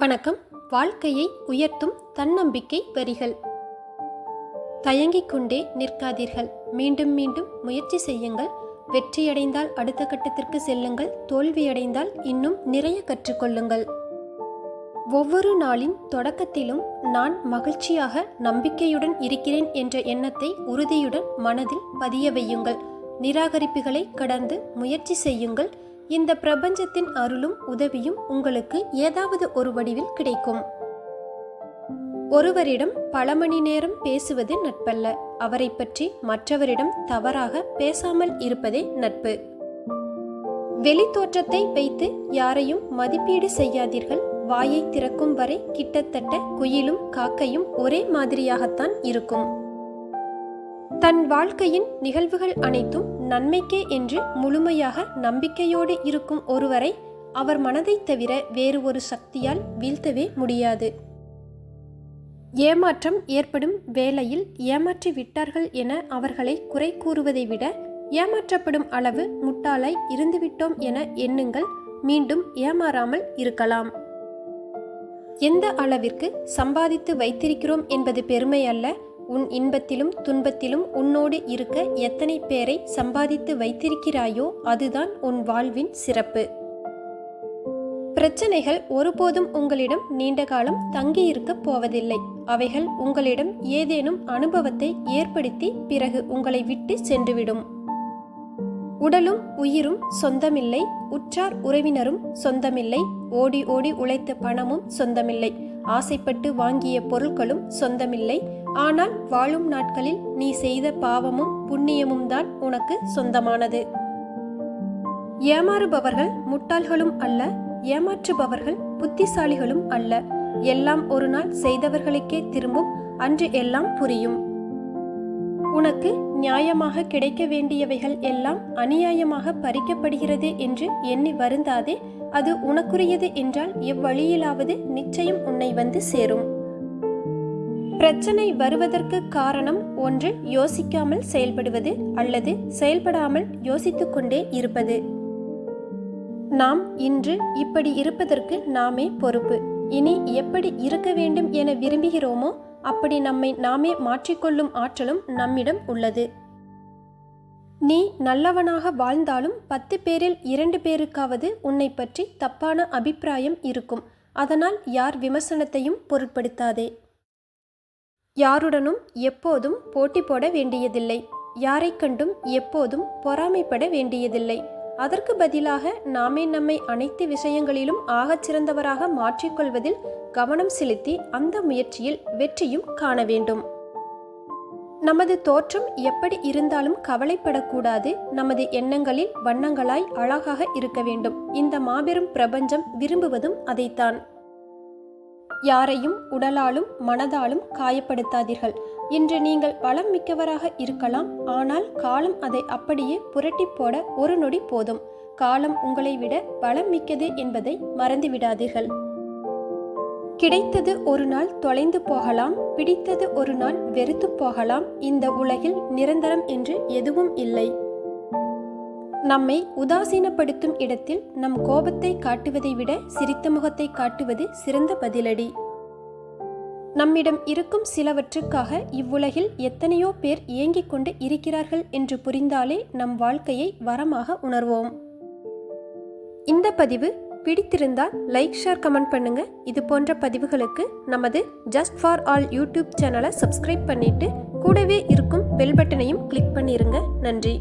வணக்கம். வாழ்க்கையை உயர்த்தும் தன்னம்பிக்கை வரிகள் தயங்கிக் கொண்டே நிற்காதீர்கள். மீண்டும் மீண்டும் முயற்சி செய்யுங்கள். வெற்றியடைந்தால் அடுத்த கட்டத்திற்கு செல்லுங்கள். தோல்வியடைந்தால் இன்னும் நிறைய கற்றுக்கொள்ளுங்கள். ஒவ்வொரு நாளின் தொடக்கத்திலும் நான் மகிழ்ச்சியாக நம்பிக்கையுடன் இருக்கிறேன் என்ற எண்ணத்தை உறுதியுடன் மனதில் பதிய வையுங்கள். நிராகரிப்புகளை கடந்து முயற்சி செய்யுங்கள். இந்த பிரபஞ்சத்தின் அருளும் உதவியும் உங்களுக்கு ஏதாவது ஒரு வடிவில் கிடைக்கும். ஒருவரிடம் பல மணி நேரம் பேசுவது நட்பல்ல. அவரை பற்றி மற்றவரிடம் தவறாக பேசாமல் இருப்பதே நட்பு. வெளித்தோற்றத்தை வைத்து யாரையும் மதிப்பீடு செய்யாதீர்கள். வாயை திறக்கும் வரை கிட்டத்தட்ட குயிலும் காக்கையும் ஒரே மாதிரியாகத்தான் இருக்கும். தன் வாழ்க்கையின் நிகழ்வுகள் அனைத்தும் நன்மைக்கே என்று முழுமையாக நம்பிக்கையோடு இருக்கும் ஒருவரை அவர் மனதைத் தவிர வேறு ஒரு சக்தியால் வீழ்த்தவே முடியாது. ஏமாற்றம் ஏற்படும் வேளையில் ஏமாற்றி விட்டார்கள் என அவர்களை குறை கூறுவதை விட ஏமாற்றப்படும் அளவு முட்டாளாய் இருந்துவிட்டோம் என எண்ணுங்கள் மீண்டும் ஏமாறாமல் இருக்கலாம். எந்த அளவிற்கு சம்பாதித்து வைத்திருக்கிறோம் என்பது பெருமை அல்ல உன் இன்பத்திலும் துன்பத்திலும் உன்னோடு இருக்க எத்தனை பேரை சம்பாதித்து வைத்திருக்கிறாயோ அதுதான் உன் வாழ்வின் சிறப்பு. பிரச்சனைகள் ஒருபோதும் உங்களிடம் நீண்ட காலம் தங்கியிருக்க போவதில்லை. அவைகள் உங்களிடம் ஏதேனும் அனுபவத்தை ஏற்படுத்தி பிறகு உங்களை விட்டு சென்றுவிடும். உடலும் உயிரும் சொந்தமில்லை. உற்றார் உறவினரும் சொந்தமில்லை. ஓடி ஓடி உழைத்த பணமும் சொந்தமில்லை. ஆசைப்பட்டு வாங்கிய பொருட்களும் சொந்தமில்லை. ஆனால் வாழும் நாட்களில் நீ செய்த பாவமும் புண்ணியமும் தான் உனக்கு சொந்தமானது. ஏமாறுபவர்கள் முட்டாள்களும் அல்ல ஏமாற்றுபவர்கள் புத்திசாலிகளும் அல்ல. எல்லாம் ஒரு நாள் செய்தவர்களுக்கே திரும்பும் அன்று எல்லாம் புரியும். உனக்கு நியாயமாக கிடைக்க வேண்டியவைகள் எல்லாம் அநியாயமாக பறிக்கப்படுகிறது என்று எண்ணி வருந்தாதே அது உனக்குரியது என்றால் எவ்வழியிலாவது நிச்சயம் உன்னை வந்து சேரும். பிரச்சனை வருவதற்கு காரணம் ஒன்று யோசிக்காமல் செயல்படுவது அல்லது செயல்படாமல் யோசித்துக்கொண்டே இருப்பது. நாம் இன்று இப்படி இருப்பதற்கு நாமே பொறுப்பு. இனி எப்படி இருக்க வேண்டும் என விரும்புகிறோமோ அப்படி நம்மை நாமே மாற்றிக்கொள்ளும் ஆற்றலும் நம்மிடம் உள்ளது. நீ நல்லவனாக வாழ்ந்தாலும் பத்து பேரில் இரண்டு பேருக்காவது உன்னை பற்றி தப்பான அபிப்பிராயம் இருக்கும். அதனால் யார் விமர்சனத்தையும் பொருட்படுத்தாதே. யாருடனும் எப்போதும் போட்டி போட வேண்டியதில்லை. யாரை கண்டும் எப்போதும் பொறாமைப்பட வேண்டியதில்லை. அதற்கு பதிலாக நாமே நம்மை அனைத்து விஷயங்களிலும் ஆகச் சிறந்தவராக மாற்றிக்கொள்வதில் கவனம் செலுத்தி அந்த முயற்சியில் வெற்றியும் காண வேண்டும். நமது தோற்றம் எப்படி இருந்தாலும் கவலைப்படக்கூடாது. நமது எண்ணங்களில் வண்ணங்களாய் அழகாக இருக்க வேண்டும். இந்த மாபெரும் பிரபஞ்சம் விரும்புவதும் அதைத்தான். யாரையும் உடலாலும் மனதாலும் காயப்படுத்தாதீர்கள். இன்று நீங்கள் பலம் மிக்கவராக இருக்கலாம். ஆனால் காலம் அதை அப்படியே புரட்டி போட ஒரு நொடி போதும். காலம் உங்களை விட பலம் மிக்கது என்பதை மறந்துவிடாதீர்கள். கிடைத்தது ஒரு நாள் தொலைந்து போகலாம். பிடித்தது ஒரு நாள் வெறுத்து போகலாம். இந்த உலகில் நிரந்தரம் என்று எதுவும் இல்லை. நம்மை உதாசீனப்படுத்தும் இடத்தில் நம் கோபத்தை காட்டுவதை விட சிரித்த முகத்தை காட்டுவது சிறந்த பதிலடி. நம்மிடம் இருக்கும் சிலவற்றுக்காக இவ்வுலகில் எத்தனையோ பேர் இயங்கிக் கொண்டு இருக்கிறார்கள் என்று புரிந்தாலே நம் வாழ்க்கையை வரமாக உணர்வோம். இந்த பதிவு பிடித்திருந்தால் லைக் ஷேர் கமெண்ட் பண்ணுங்க. இது போன்ற பதிவுகளுக்கு நமது ஜஸ்ட் ஃபார் ஆல் யூடியூப் சேனலை சப்ஸ்கிரைப் பண்ணிட்டு கூடவே இருக்கும் பெல் பட்டனையும் கிளிக் பண்ணிருங்க. நன்றி.